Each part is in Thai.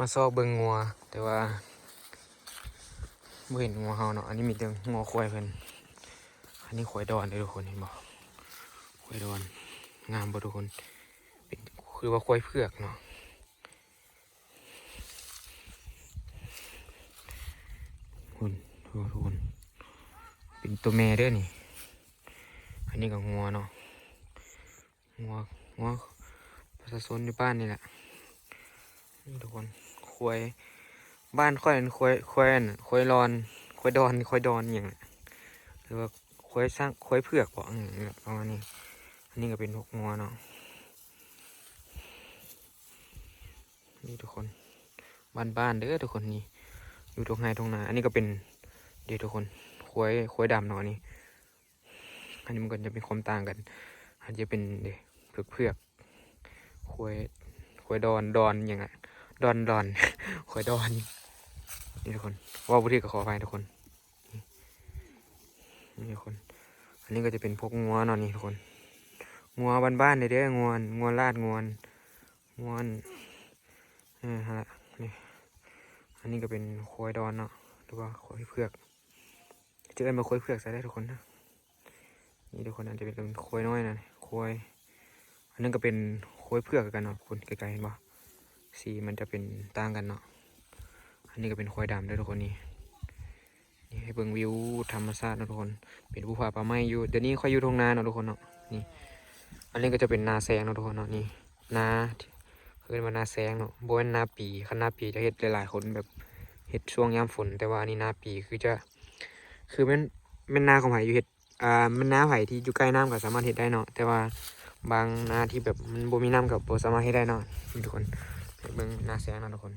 มาซอกเบิงงัว แต่ว่าไม่เห็นงัวเฮาเนาะอันนี้มีแต่งัวควายเพิ่นอันนี้ควายดอนเด้อทุกคนเห็นบ่ควายดอนงามบ่ทุกคนเป็นคือว่าควายเผือกเนาะคุณทุกคนเป็นตัวแม่เด้อนี่ อันนี้ก็งัวเนาะงัวงัวประชาชนในบ้านนี่แหละทุกคน ควย บ้านค่อยนั่นควยควยนั่นควยรอนควยดอนควยดอนอย่างนั้หรือว่าควยสร้างควยเผือกบอกอย่างนี้ประมาณนี้ อันนี้ก็เป็นพวกงัวเนาะนี่ทุกคน บ้านบ้านเด้อทุกคนนี่ อยู่ตรงไฮตรงนาอันนี้ก็เป็นเดี๋ยวทุกคนควยควยดำเนาะนนี้อันนี้มันก็จะเป็นความต่างกันอันจะเป็นเดี๋ยวเผือกเผือกควยควยดอนดอนอย่างเงี้ย ดอนดอนขอยดอน นี่ทุกคนว่าบุตรีก็ขอไปทุกคน นี่ทุกคน อันนี้ก็จะเป็นพวกงัวนาะนี่ทุกคน งัวบ้านๆเด้อเด้องวนงัวลาดงวนงวนเออฮะนี่ อันนี้ก็เป็นควายดอนเนาะ หรือว่าควายเผือก จะเอิ้นมาควายเผือกใส่ได้ทุกคนนะ นี่ทุกคนอาจจะเป็นควายน้อยนะควายอันนั้นก็เป็นควายเผือกกันเนาะคุณไกลๆเห็นปะ สีมันจะเป็นต่างกันเนาะ อันนี้ก็เป็นควายดำด้วยทุกคนนี่ นี่ให้เบิ่งวิวธรรมชาตินะทุกคน เป็นภูผาป่าไม้อยู่ เดี๋ยวนี้ค่อยอยู่ตรงนาเนาะทุกคนเนาะ นี่ อันนี้ก็จะเป็นนาแซงเนาะทุกคนเนาะนี่ นาเขาเรียกว่านาแซงเนาะบนนาปีคันนาปีจะเห็ดหลายๆคนแบบเห็ดช่วงยามฝน แต่ว่าอันนี้นาปีคือจะ คือม่นม่นนาของไผ่อยู่เห็ดอ่าม่นนาไผ่ที่อยู่ใกล้น้ำก็สามารถเห็ดได้เนาะ แต่ว่าบางนาที่แบบมันบ่มีน้ำกับบ่สามารถเห็ดได้เนาะทุกคน เบิ่งหน้าแสงนะทุกคน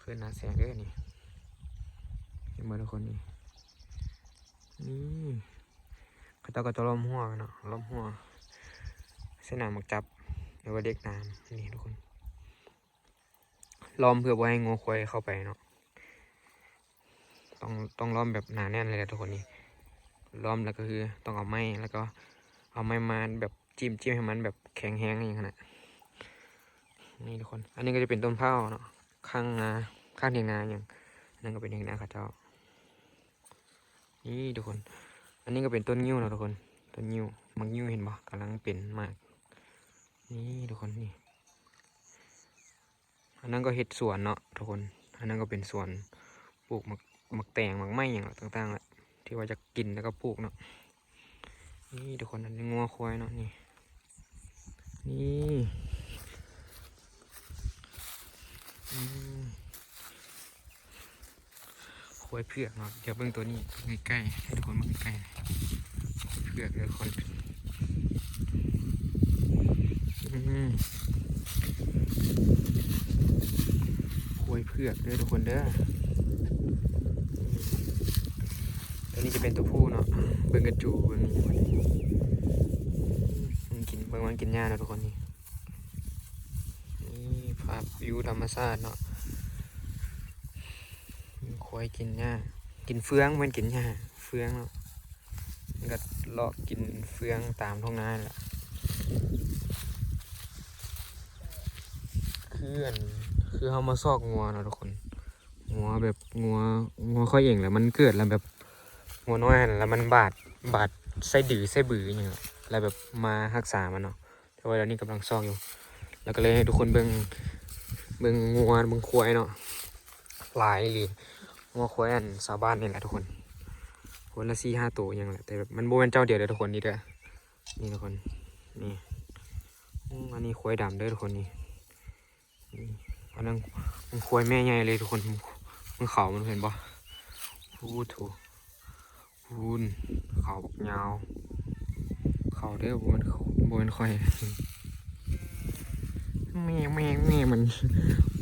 คือหน้าแสงเด้อนี่เห็นบ่ทุกคนนี่นี่เขาเจ้าก็จะล้มหัวกันเนาะล้มหัวเส้นหนามักจับหรือว่าเด็กน้ำนี่ทุกคนล้อมเพื่อบ่ให้งูควายเข้าไปเนาะต้องต้องล้อมแบบหนาแน่นเลยแหละทุกคนนี่ล้อมแล้วก็คือต้องเอาไม้แล้วก็เอาไม้มาแบบจิ้มจิ้มให้มันแบบแข็งแห้งอย่างนั้นนะ นี่ทุกคน อันนี้ก็จะเป็นต้นเผาเนาะข้างนาข้างเทียงนาอย่างนั่นก็เป็นเทียงนาข้าเจ้า นี่ทุกคน อันนี้ก็เป็นต้นงิ้วเนาะทุกคน ต้นงิ้วมักงิ้วเห็นปะกำลังเป็นมาก นี่ทุกคนนี่ อันนั้นก็เห็ดสวนเนาะทุกคน อันนั้นก็เป็นสวนปลูกมักมักแตงมักไม้อย่างต่างๆแหละที่ว่าจะกินแล้วก็ปลูกเนาะ นี่ทุกคนอันนี้งัวควายเนาะนี่ นี่ อืม ควยเผือกเนาะเดี๋ยวเบิ่งตัวนี้ใกล้ๆให้ทุกคนมาใกล้ๆเผือกเลยวคอืมควยเผือกเด้อทุกคนเด้อตัวนี้จะเป็นตัวผู้เนาะเบิ่งกระจูเบิ่งมันกินเบิ่งมันกินหญ้าเนาะทุกคนนี่าพวิวธรรมชาติเนาะควายกินหญ้ากินเฟืองมันกินหญ้าเฟืองเนาะมันก็เลาะกินเฟืองตามท้องนาแหละเคืออันคือเขามาซอกงัวเนาะทุกคนงัวแบบงัวงัวเขาเองแหละมันเกิดแล้วแบบงัวน้อยหั่นแล้วมันบาดบาดไส้ดื้อไส้บืออย่างเงี้ยแล้วแบบมารักษามันเนาะแต่ว่าเดี๋ยวนี้กำลังซอกอยู่ แล้วก็เลยให้ทุกคนเบิ่ง เบิ่งงัวเบิ่งควายเนาะหลายเลยงัวควายอันชาวบ้านนี่แหละทุกคนคนละสี่ห้าตัวยังแหละแต่แบบมันโบเป็นเจ้าเดียวเลยทุกคนนี่เด้อนี่ทุกคนนี่อันนี้ควายดำเด้อทุกคนนี่นี่อันนั้นมันควายแม่ใหญ่เลยทุกคนมันเขามันเห็นปะพูดถูกพูนเขาบักยาวเขาเด้อโบเป็นโบเป็นควาย แม่แม่แม่มัน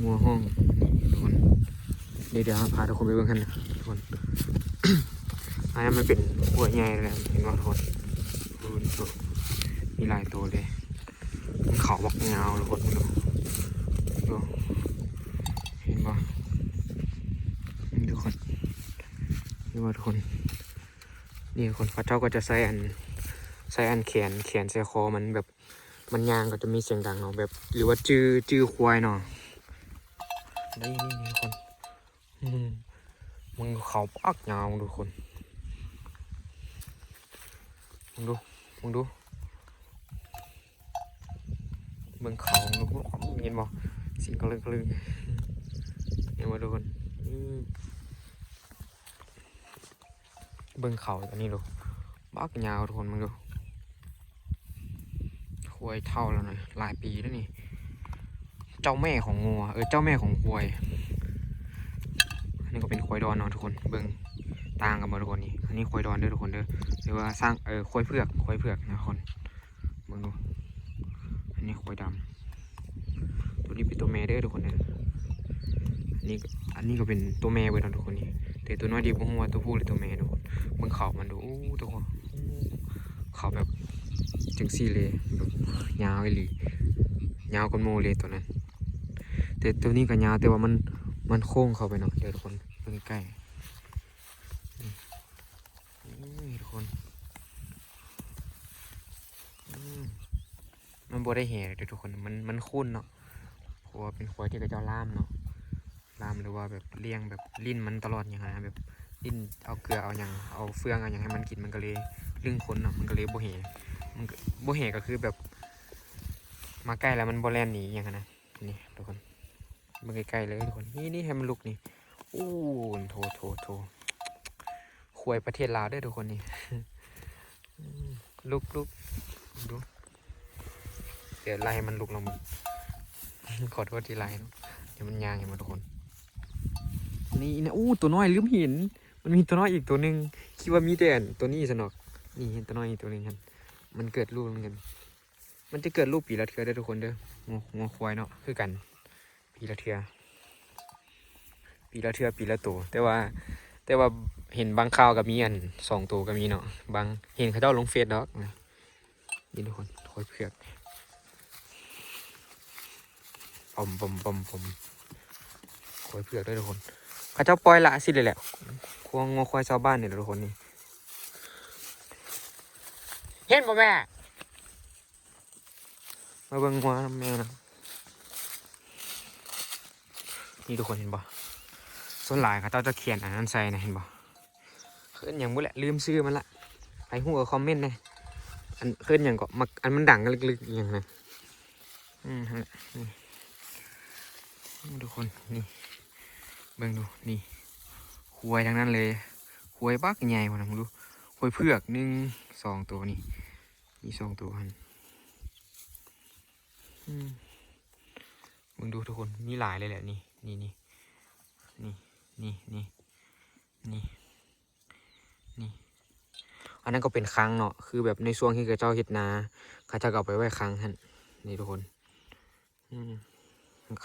งัวห้องนี่ทุกคนเดี๋ยวเดี๋ยวพาทุกคนไปเบิ่งกันนะทุกคนอันนั้นมันเป็นหัวใหญ่เลยเห็นว่าทุกคนดูดูมีหลายตัวเลยมันเขาบักเงาทุกคนดูดูเห็นป่นี่ทุกคนนี่ว่าทุกคนนี่คนพระเจ้าก็จะใส่อันใส่อันแขนแขนใส่คอมันแบบ มันยางก็จะมีเสียงดังเนาะแบบ หรือว่าจื้อจื้อควายเนาะนี่นี่นี่คนมึงเขาปักยาวดูคนมึงดูมึงดูมึงเขามึงเห็นบ่สิ่งกระลึกกระลึงเห็นบ่ทุกคนมเบิ่งเขาอันนี้ดูปักยาวทุกคนมึงดู ควยเท่าแล้วนะหลายปีแล้วนี่ เจ้าแม่ของงัวเออเจ้าแม่ของควายอันนี้ก็เป็นควายดอนเนาะทุกคนเบิ่งต่างกันหมดทุกคนนี่อันนี้ควายดอนเด้อทุกคนเด้อหรือว่าสร้างเออควายเผือกควายเผือกนะทุกคนเบิ่งดูอันนี้ควายดำตัวนี้เป็นตัวแม่เด้อทุกคนเด้ออันนี้อันนี้ก็เป็นตัวแม่เว้ยเนะทุกคนนี่แต่ตัวน้อยดีบ่ฮู้ว่าตัวผู้หรือตัวแม่ทุกคนเบิ่งเขามันดูอู้ทุกคนเขาแบบ จังซี่เลยแบบยาวอีหลียาวกว่าโมเลยตัวนั้น แต่ตัวนี้ก็ยาวแต่ว่ามันมันโค้งเข้าไปเนาะเดี๋ยวทุกคนเบิ่งใกล้นี่ทุกคนมันบ่ได้แห่เลยเด้อทุกคนมันมันคุ้นเนาะเพราะว่าเป็นควที่กระเจ้าล่ามเนาะล่ามหรือว่าแบบเลี้ยงแบบลิ้นมันตลอดอย่างไรแบบลิ้นเอาเกลือเอาอย่างเอาเฟืองเอาอย่างให้มันกินมันก็เลยลึงคนเนาะมันก็เลยบ่แห่ มันก็บ่แห่ก็คือแบบ มาใกล้แล้วมันบแลนหนีอย่างนั้นนะนี่ทุกคนเบิ่งใกล้ๆเลยทุกคนนี่นี่ให้มันลุกนี่อู้โถโถโถควยประเทศลาวเด้วยทุกคนนี่ลุกลุกดูเดี๋ยวไล่มันลุกลงมึงขอโทษที่ไล่เนอะเดี๋ยวมันยางอย่างมาทุกคน นี่นะอู้ตัวน้อยลืมเห็น มันมีตัวน้อยอีกตัวหนึ่งคิดว่ามีแต่อันตัวนี้สนอก นี่เห็นตัวน้อยอีกตัวหนึ่งครับ มันเกิดลูกเหมือนกันมันจะเกิดลูกปีละเทือได้ทุกคนเด้องัวงัวควายเนาะคือกัน ปีละเทือปีละเทือปีละตัวแต่ว่า แต่ว่าเห็นบางข่าวกับมีอันสองตัวก็มีเนาะบางเห็นเขาเจ้าลงเฟซดอกนี่ทุกคนคอยเผือกปอมปอมปอมปอมคอยเผือกด้วยทุกคนเขาเจ้าปล่อยละสิเลยแหละควงงอควายชาวบ้านเนี่ยทุกคนนี่ เห็นป่ะแม่ มาเบิ่งงัวแมวนะนี่ทุกคนเห็นบ่ส่วนหลายเขาเจ้าจะเขียนอันนั้นใส่นะเห็นบ่ขึ้นอย่างบุแหละลืมซื้อมันละไปหัวคอมเมนต์นะอันขึ้นอย่างก็มาอันมันดังกันลึกๆอย่างนั้นอืมฮะนี่ทุกคนนี่เบิ่งดูนี่หวยทั้งนั้นเลยหวยบักใหญ่กว่านะมึงดูหวยเผือกหนึ่งสองตัวนี่ นี่สองตัวหันอืมมึงดูทุกคนมีหลายเลยแหละนี่นี่นี่นี่นี่นี่นี่นี่อันนั้นก็เป็นครั้งเนาะคือแบบในช่วงที่เขาเจ้าเฮ็ดนาเขาจะเอาไปไว้ครั้งฮันนี่ทุกคนอืม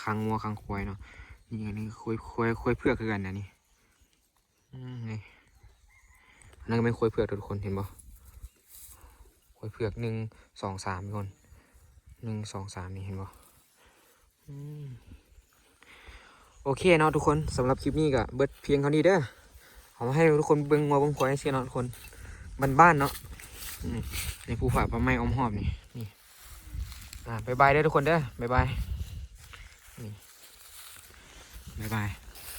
ครั้งงัวครั้งควายเนาะนี่อันนี้ควายควายควายเผือกคือกันนะนี่อืมนี่อันนั้นก็เป็นควายเผือกทุกคนเห็นบ่ควา เผือกหนึ่งสองสามทุกคนหนึ่งสองสามนี่เห็นบ่อืมโอเคเนาะทุกคนสำหรับคลิปนี้ก็เบิดเพียงเท่านี้เด้อเอามาให้ทุกคนเบิ่งมาเบิ่งควายเสียเนาะทุกคนบ้านๆเนาะในภูฝากพระไม้อมหอบนี่นี่อ่าบายบายเด้อทุกคนเด้อบายบายนี่บายบาย